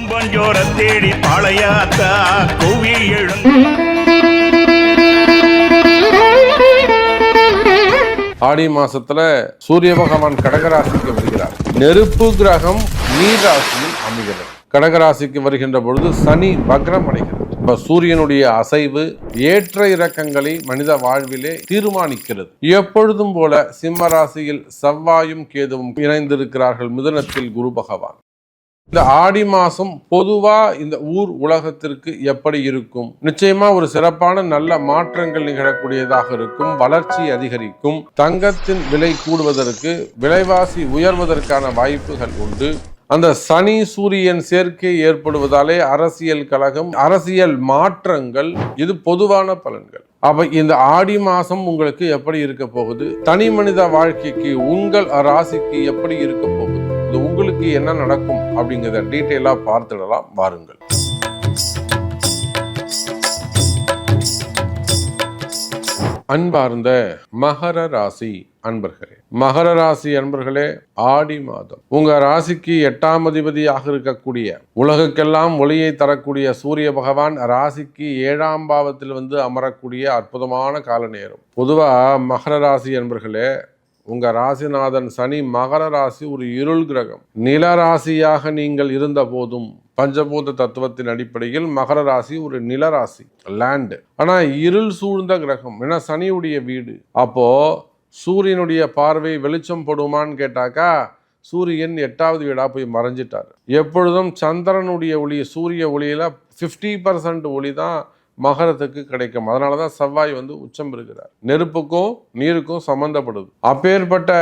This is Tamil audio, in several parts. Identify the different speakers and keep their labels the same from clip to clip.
Speaker 1: கும்பஞ்சோர தேடி பழையாத்தா குவி
Speaker 2: ஆடி மாசத்துல சூரிய பகவான் கடகராசிக்கு வருகிறார். நெருப்பு கிரகம் நீர் ராசியில் அமைகிறது. கடகராசிக்கு வருகின்ற பொழுது சனி வக்ரம் அடைகிறது. இப்ப சூரியனுடைய அசைவு ஏற்ற இறக்கங்களை மனித வாழ்விலே தீர்மானிக்கிறது. எப்பொழுதும் போல சிம்ம ராசியில் செவ்வாயும் கேதுவும் இணைந்திருக்கிறார்கள் மிதனத்தில் குரு பகவான். இந்த ஆடி மாதம் பொதுவாக இந்த ஊர் உலகத்திற்கு எப்படி இருக்கும்? நிச்சயமாக ஒரு சிறப்பான நல்ல மாற்றங்கள் நிகழக்கூடியதாக இருக்கும் வளர்ச்சி அதிகரிக்கும் தங்கத்தின் விலை கூடுவதற்கு விலைவாசி உயர்வதற்கான வாய்ப்புகள் உண்டு. அந்த சனி சூரியன் சேர்க்கை ஏற்படுவதாலே அரசியல் கழகம் அரசியல் மாற்றங்கள் இது பொதுவான பலன்கள். அப்ப இந்த ஆடி மாசம் உங்களுக்கு எப்படி இருக்க போகுது? தனி மனித வாழ்க்கைக்கு உங்கள் ராசிக்கு எப்படி இருக்க போகுது? உங்களுக்கு என்ன நடக்கும் அப்படிங்கிறத டீட்டெயிலாக பார்த்துடலாம். வாருங்கள். அன்பார்ந்த மகர ராசி அன்பர்களே மகர ராசி அன்பர்களே ஆடி மாதம். உங்க ராசிக்கு எட்டாம் அதிபதியாக இருக்கக்கூடிய உலகுக்கெல்லாம் ஒளியை தரக்கூடிய சூரிய பகவான் ராசிக்கு ஏழாம் பாவத்தில் வந்து அமரக்கூடிய அற்புதமான கால நேரம் பொதுவா மகர ராசி அன்பர்களே உங்கள் ராசிநாதன் சனி மகர ராசி ஒரு இருள் கிரகம். நில ராசியாக நீங்கள் இருந்த போதும் பஞ்சபூத தத்துவத்தின் அடிப்படையில் மகர ராசி ஒரு நில ராசி லேண்டு ஆனால் இருள் சூழ்ந்த கிரகம் ஏன்னா சனியுடைய வீடு. அப்போ சூரியனுடைய பார்வை வெளிச்சம் படுமான்னு கேட்டாக்கா சூரியன் எட்டாவது வீடா போய் மறைஞ்சிட்டார். எப்பொழுதும் சந்திரனுடைய ஒளி சூரிய ஒளியில் ஃபிஃப்டி பர்சன்ட் ஒளி தான் மகரத்துக்கு கிடைக்கும். அதனால தான் செவ்வாய் வந்து உச்சம் இருக்கிறார் நெருப்புக்கும் நீருக்கும் சம்பந்தப்படுது. அப்பேற்பட்ட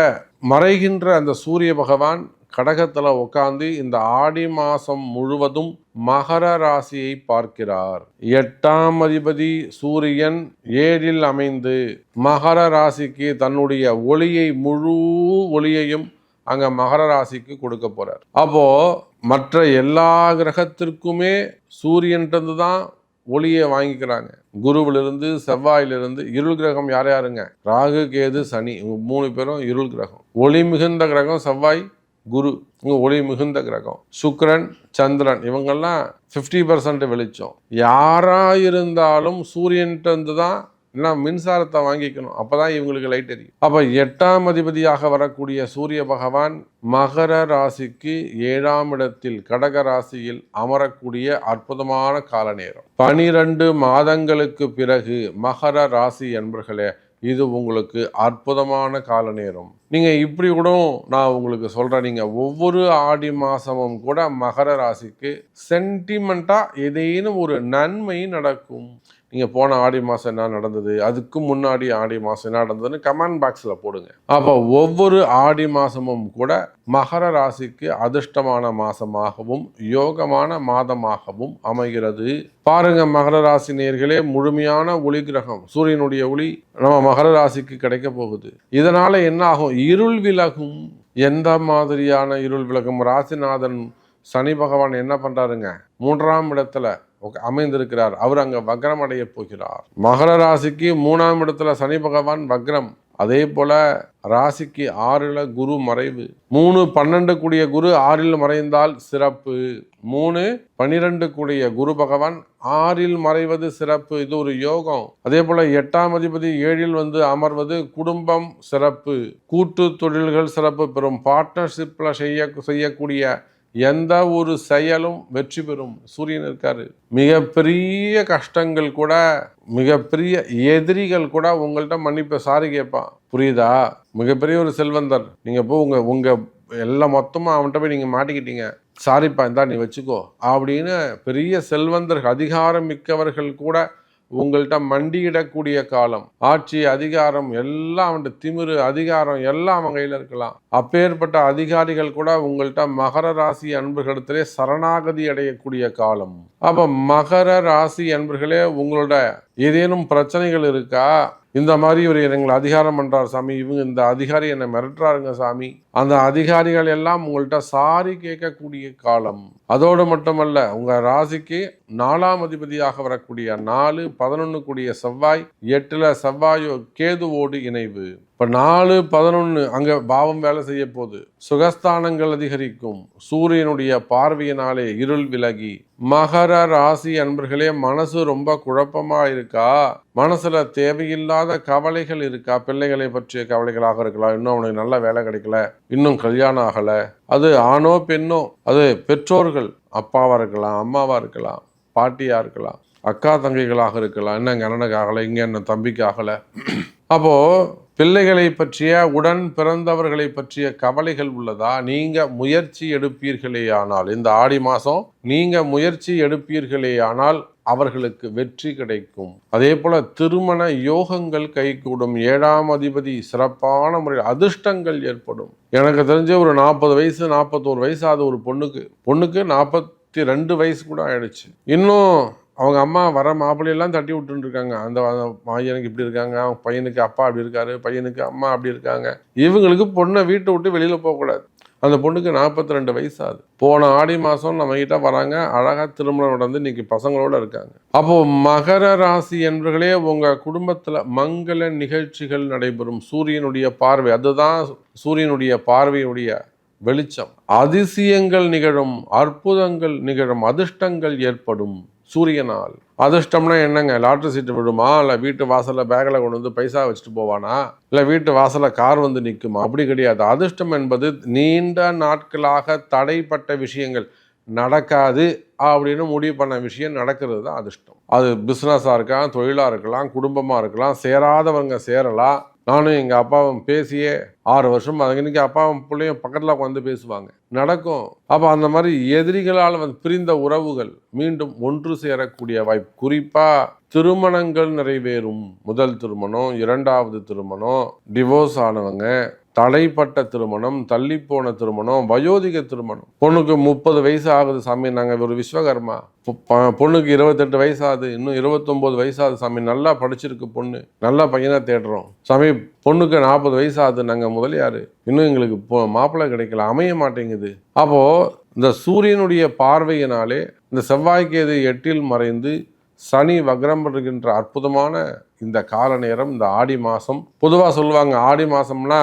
Speaker 2: மறைகின்ற அந்த சூரிய பகவான் கடகத்தில் உட்காந்து இந்த ஆடி மாதம் முழுவதும் மகர ராசியை பார்க்கிறார். எட்டாம் அதிபதி சூரியன் ஏழில் அமைந்து மகர ராசிக்கு தன்னுடைய ஒளியை முழு ஒளியையும் அங்க மகர ராசிக்கு கொடுக்க போறார். அப்போ மற்ற எல்லா கிரகத்திற்குமே சூரியன்றது தான் ஒளியை வாங்கிக்கிறாங்க. குருவிலிருந்து செவ்வாயிலிருந்து இருள் கிரகம் யார் யாருங்க? ராகு கேது சனி. இவங்க மூணு பேரும் இருள் கிரகம். ஒளி மிகுந்த கிரகம் செவ்வாய் குரு. இவங்க ஒளி மிகுந்த கிரகம். சுக்ரன் சந்திரன். இவங்கெல்லாம் ஃபிஃப்டி பர்சன்ட் வெளிச்சம். யாராக இருந்தாலும் சூரியன்ட்டு தான் இல்லைன்னா மின்சாரத்தை வாங்கிக்கணும். அப்போ தான் இவங்களுக்கு லைட் எரியும். அப்போ எட்டாம் அதிபதியாக வரக்கூடிய சூரிய பகவான் மகர ராசிக்கு ஏழாம் இடத்தில் கடக ராசியில் அமரக்கூடிய அற்புதமான கால நேரம் பனிரெண்டு மாதங்களுக்கு பிறகு மகர ராசி என்பர்களே இது உங்களுக்கு அற்புதமான கால நேரம் நீங்கள் இப்படி கூட நான் உங்களுக்கு சொல்கிறேன் நீங்கள் ஒவ்வொரு ஆடி மாதமும் கூட மகர ராசிக்கு சென்டிமெண்ட்டாக ஏதேனும் ஒரு நன்மை நடக்கும். நீங்கள் போன ஆடி மாதம் என்ன நடந்தது? அதுக்கு முன்னாடி ஆடி மாதம் என்ன நடந்ததுன்னு கமெண்ட் பாக்ஸில் போடுங்க. அப்போ ஒவ்வொரு ஆடி மாதமும் கூட மகர ராசிக்கு அதிர்ஷ்டமான மாதமாகவும் யோகமான மாதமாகவும் அமைகிறது. பாருங்க மகர ராசி நேர்களே முழுமையான ஒளி கிரகம் சூரியனுடைய ஒளி நம்ம மகர ராசிக்கு கிடைக்க போகுது. இதனால என்ன ஆகும்? இருள் விலகும். எந்த மாதிரியான இருள் விலகும்? ராசிநாதன் சனி பகவான் என்ன பண்ணுறாருங்க மூன்றாம் இடத்துல அமைந்திருக்கிறார். அவர் அங்கே வக்ரம் அடைய போகிறார். மகர ராசிக்கு மூணாம் இடத்துல சனி பகவான் வக்ரம். அதே போல ராசிக்கு ஆறில் குரு மறைவு. மூணு பன்னெண்டு கூடிய குரு ஆறில் மறைந்தால் சிறப்பு. மூணு பனிரெண்டு கூடிய குரு பகவான் ஆறில் மறைவது சிறப்பு. இது ஒரு யோகம். அதே போல எட்டாம் அதிபதி ஏழில் வந்து அமர்வது குடும்பம் சிறப்பு. கூட்டு தொழில்கள் சிறப்பு. பெறும் பார்ட்னர்ஷிப்ல செய்ய செய்யக்கூடிய எந்த ஒரு செயலும் வெற்றி பெறும். சூரியன் இருக்காரு. மிகப்பெரிய கஷ்டங்கள் கூட மிகப்பெரிய எதிரிகள் கூட உங்கள்கிட்ட மன்னிப்பு சாரி கேட்பான். புரியுதா? மிகப்பெரிய ஒரு செல்வந்தர். நீங்க போ உங்க உங்க எல்லாம் மொத்தமா அவன்கிட்ட போய் நீங்க மாட்டிக்கிட்டீங்க. சாரிப்பா இந்தா நீ வச்சுக்கோ. அப்படின்னு பெரிய செல்வந்தர்கள் அதிகாரம் மிக்கவர்கள் கூட உங்கள்கிட்ட மண்டியிடக்கூடிய காலம் ஆட்சி அதிகாரம் எல்லாம் அவன்கிட்ட திமிரு அதிகாரம் எல்லாம் அவன் கையில் இருக்கலாம். அப்பேற்பட்ட அதிகாரிகள் கூட உங்கள்கிட்ட மகர ராசி அன்பர்களிடத்திலே சரணாகதி அடையக்கூடிய காலம். அப்ப மகர ராசி அன்பர்களே உங்களோட ஏதேனும் பிரச்சனைகள் இருக்கா? இந்த மாதிரி இவர் எங்களை அதிகாரம் பண்ணுறார் சாமி. இவங்க இந்த அதிகாரி என்னை மிரட்டுறாருங்க சாமி. அந்த அதிகாரிகள் எல்லாம் உங்கள்கிட்ட சாரி கேட்கக்கூடிய காலம். அதோடு மட்டுமல்ல உங்கள் ராசிக்கு நாலாம் அதிபதியாக வரக்கூடிய நாலு பதினொன்று கூடிய செவ்வாய் எட்டில் செவ்வாயோ கேதுவோடு இணைவு. இப்போ நாலு பதினொன்று அங்கே பாவம் வேலை செய்ய போகுது சுகஸ்தானங்கள் அதிகரிக்கும். சூரியனுடைய பார்வையினாலே இருள் விலகி மகர ராசி அன்பர்களே மனசு ரொம்ப குழப்பமா இருக்கா? மனசுல தேவையில்லாத கவலைகள் இருக்கா? பிள்ளைகளை பற்றிய கவலைகளாக இருக்கலாம். இன்னும் அவனுக்கு நல்ல வேலை கிடைக்கல. இன்னும் கல்யாணம் ஆகல. அது ஆணோ பெண்ணோ அது பெற்றோர்கள் அப்பாவா இருக்கலாம் அம்மாவா இருக்கலாம் பாட்டியா இருக்கலாம் அக்கா தங்கைகளாக இருக்கலாம். என்ன எங்க அண்ணனுக்கு ஆகலை இங்க என்ன தம்பிக்கு ஆகலை. அப்போ பிள்ளைகளை பற்றிய உடன் பிறந்தவர்களை பற்றிய கவலைகள் உள்ளதா? நீங்க முயற்சி எடுப்பீர்களே ஆனால் இந்த ஆடி மாசம் நீங்க முயற்சி எடுப்பீர்களே ஆனால் அவர்களுக்கு வெற்றி கிடைக்கும். அதே போல திருமண யோகங்கள் கைகூடும். ஏழாம் அதிபதி சிறப்பான முறையில் அதிர்ஷ்டங்கள் ஏற்படும். எனக்கு தெரிஞ்ச ஒரு நாற்பது வயசு நாற்பத்தோரு வயசு ஆகுது ஒரு பொண்ணுக்கு. பொண்ணுக்கு நாற்பத்தி ரெண்டு வயசு கூட ஆயிடுச்சு. இன்னும் அவங்க அம்மா வர மாப்பிள்ளையெல்லாம் தட்டி விட்டுருக்காங்க இருக்காங்க அந்த மாயனுக்கு இப்படி இருக்காங்க அவங்க பையனுக்கு அப்பா அப்படி இருக்காரு பையனுக்கு அம்மா அப்படி இருக்காங்க. இவங்களுக்கு பொண்ணை வீட்டை விட்டு வெளியில் போகக்கூடாது. அந்த பொண்ணுக்கு நாற்பத்தி ரெண்டு வயசு ஆகுது போன ஆடி மாதம் நம்ம கிட்ட வராங்க அழகாக திருமணம் நடந்து இன்னைக்கு பசங்களோட இருக்காங்க. அப்போது மகர ராசி என்பர்களே உங்கள் குடும்பத்தில் மங்கள நிகழ்ச்சிகள் நடைபெறும். சூரியனுடைய பார்வை அதுதான் சூரியனுடைய பார்வையுடைய வெளிச்சம். அதிசயங்கள் நிகழும் அற்புதங்கள் நிகழும் அதிர்ஷ்டங்கள் ஏற்படும். சூரியனால். அதிர்ஷ்டம்னா என்னங்க? லாட்ரி சீட்டு விடுமா இல்லை வீட்டு வாசலில் பேக்கில் கொண்டு வந்து பைசா வச்சுட்டு போவானா? இல்லை வீட்டு வாசலில் கார் வந்து நிற்குமா அப்படி கிடையாது. அதிர்ஷ்டம் என்பது நீண்ட நாட்களாக தடைப்பட்ட விஷயங்கள். நடக்காது அப்படின்னு முடிவு பண்ண விஷயம் நடக்கிறது தான் அதிர்ஷ்டம். அது பிஸ்னஸாக இருக்கலாம் தொழிலாக இருக்கலாம் குடும்பமாக இருக்கலாம் சேராதவங்க சேரலாம். நானும் எங்கள் அப்பாவும் பேசியே ஆறு வருஷம் அது இன்னைக்கு அப்பாவும் பிள்ளையும் பக்கத்தில் உட்காந்து பேசுவாங்க. நடக்கும். அப்போ அந்த மாதிரி எதிரிகளால் வந்து பிரிந்த உறவுகள் மீண்டும் ஒன்று சேரக்கூடிய வாய்ப்பு. குறிப்பாக திருமணங்கள் நிறைவேறும். முதல் திருமணம் இரண்டாவது திருமணம் டிவோர்ஸ் ஆனவங்க தலைப்பட்ட திருமணம் தள்ளிப்போன திருமணம் வயோதிக திருமணம். பொண்ணுக்கு முப்பது வயசு ஆகுது சாமி நாங்கள் ஒரு விஸ்வகர்மா. பொண்ணுக்கு இருபத்தெட்டு வயசு ஆகுது இன்னும் இருபத்தொம்போது வயசு ஆகுது சாமி. நல்லா படிச்சிருக்கு பொண்ணு நல்ல பையனை தேடுறோம். சாமி பொண்ணுக்கு நாற்பது வயசு ஆகுது நாங்கள் முதலியார். இன்னும் எங்களுக்கு மாப்பிள்ளை கிடைக்கல அமைய மாட்டேங்குது. அப்போது இந்த சூரியனுடைய பார்வையினாலே இந்த செவ்வாய்க்கேது எட்டில் மறைந்து சனி வக்ரம் பெறுகின்ற அற்புதமான இந்த கால நேரம் இந்த ஆடி மாதம் பொதுவாக சொல்லுவாங்க ஆடி மாதம்னா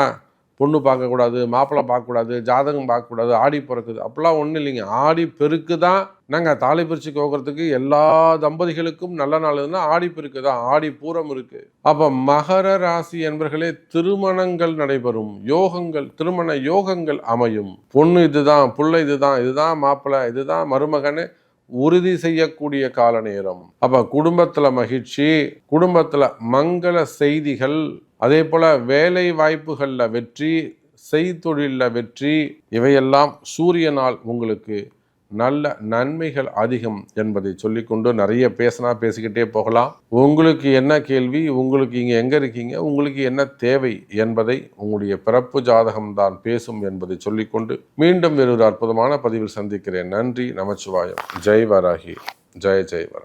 Speaker 2: பொண்ணு பார்க்கக்கூடாது மாப்பிள்ளை பார்க்கக்கூடாது ஜாதகம் பார்க்கக்கூடாது ஆடி பிறக்குது. அப்படிலாம் ஒன்றும் இல்லைங்க. ஆடி பெருக்கு தான் நாங்கள் தாலி பிரித்து கோக்கிறதுக்கு எல்லா தம்பதிகளுக்கும் நல்ல நாள் இருந்தால் ஆடி பெருக்கு தான் ஆடி பூரம் இருக்குது அப்போ மகர ராசி என்பர்களே திருமணங்கள் நடைபெறும். யோகங்கள் திருமண யோகங்கள் அமையும். பொண்ணு இதுதான் புள்ள இதுதான் இதுதான் மாப்பிள்ளை இதுதான் மருமகன்னு உறுதி செய்யக்கூடிய கால நேரம் அப்ப குடும்பத்துல மகிழ்ச்சி குடும்பத்துல மங்கள செய்திகள் அதே போல் வேலை வாய்ப்புகளில் வெற்றி செய்தொழிலில் வெற்றி இவையெல்லாம் சூரியனால் உங்களுக்கு நல்ல நன்மைகள் அதிகம் என்பதை சொல்லிக்கொண்டு நிறைய பேசினா பேசிக்கிட்டே போகலாம். உங்களுக்கு என்ன கேள்வி உங்களுக்கு இங்கே எங்கே இருக்கீங்க உங்களுக்கு என்ன தேவை என்பதை உங்களுடைய பிறப்பு ஜாதகம் தான் பேசும் என்பதை சொல்லிக்கொண்டு மீண்டும் வேறொரு அற்புதமான பதிவில் சந்திக்கிறேன். நன்றி நமச்சிவாயம். ஜெய் வராகி ஜெய ஜெய் வராகி